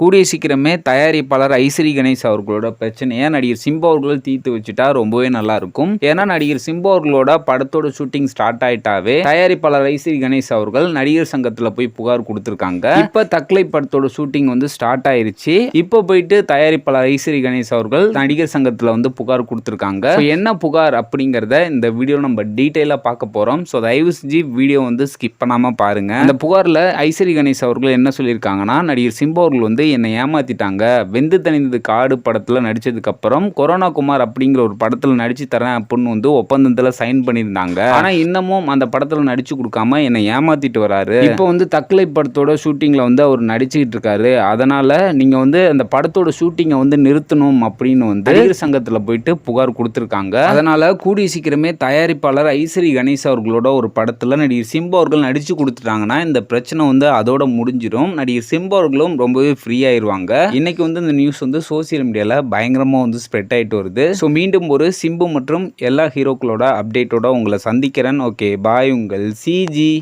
கூடிய சீக்கிரமே தயாரிப்பாளர் ஐஸ்வரி கணேஷ் அவர்களோட பிரச்சனையை நடிகர் சிம்பு அவர்கள் தீர்த்து வச்சுட்டா ரொம்பவே நல்லா இருக்கும். ஏன்னா நடிகர் சிம்பு அவர்களோட படத்தோட ஷூட்டிங் ஸ்டார்ட் ஆயிட்டாவே தயாரிப்பாளர் ஐஸ்வரி கணேஷ் அவர்கள் நடிகர் சங்கத்துல போய் புகார் கொடுத்திருக்காங்க. இப்ப தக்லை படத்தோட ஷூட்டிங் வந்து ஸ்டார்ட் ஆயிருச்சு. இப்போ போயிட்டு தயாரிப்பாளர் ஐஸ்வரி கணேஷ் அவர்கள் நடிகர் சங்கத்துல வந்து புகார் கொடுத்திருக்காங்க. என்ன புகார் அப்படிங்கறத இந்த வீடியோ நம்ம டீட்டெயிலா பார்க்க போறோம். ஸோ தயவு செஞ்சு வீடியோ வந்து ஸ்கிப் பண்ணாம பாருங்க. அந்த புகார்ல ஐஸ்வரி கணேஷ் அவர்கள் என்ன சொல்லியிருக்காங்கன்னா நடிகர் சிம்பு அவர்கள் வந்து என்னை ஏமாற்றிட்டாங்க வெந்து தணிந்தது காடு படத்தில் நடித்ததுக்கப்புறம் கொரோனா குமார் அப்படிங்கிற ஒரு படத்தில் நடித்து தரேன் அப்படின்னு வந்து ஒப்பந்தத்தில் சைன் பண்ணியிருந்தாங்க. ஆனால் இன்னமும் அந்த படத்தில் நடித்து கொடுக்காம என்னை ஏமாற்றிட்டு வராரு. இப்போ வந்து தக்கலை படத்தோட ஷூட்டிங்கில் வந்து அவர் நடிச்சுக்கிட்டு இருக்காரு. அதனால் நீங்கள் வந்து அந்த படத்தோட ஷூட்டிங்கை வந்து நிறுத்தணும் அப்படின்னு வந்து நடிகர் சங்கத்தில் போயிட்டு புகார் கொடுத்துருக்காங்க. அதனால் கூடிய சீக்கிரமே தயாரிப்பாளர் ஐஸ்வரி கணேஷ் அவர்களோட ஒரு படத்தில் நடிகர் சிம்பு அவர்கள் நடித்து கொடுத்துட்டாங்கன்னா இந்த பிரச்சனை வந்து அதோட முடிஞ்சிடும் நடிகர் சிம்பு அவர்களும் ரொம்பவே ஃப்ரீ ஆயிடுவாங்க இன்னைக்கு வந்து இந்த நியூஸ் வந்து சோசியல் மீடியால பயங்கரமா வந்து ஸ்ப்ரெட் ஆயிட்டு வருது. ஸோ மீண்டும் ஒரு சிம்பு மற்றும் எல்லா ஹீரோக்களோட அப்டேட்டோட உங்களை சந்திக்கிறேன். ஓகே பாய் உங்கள் சிஜி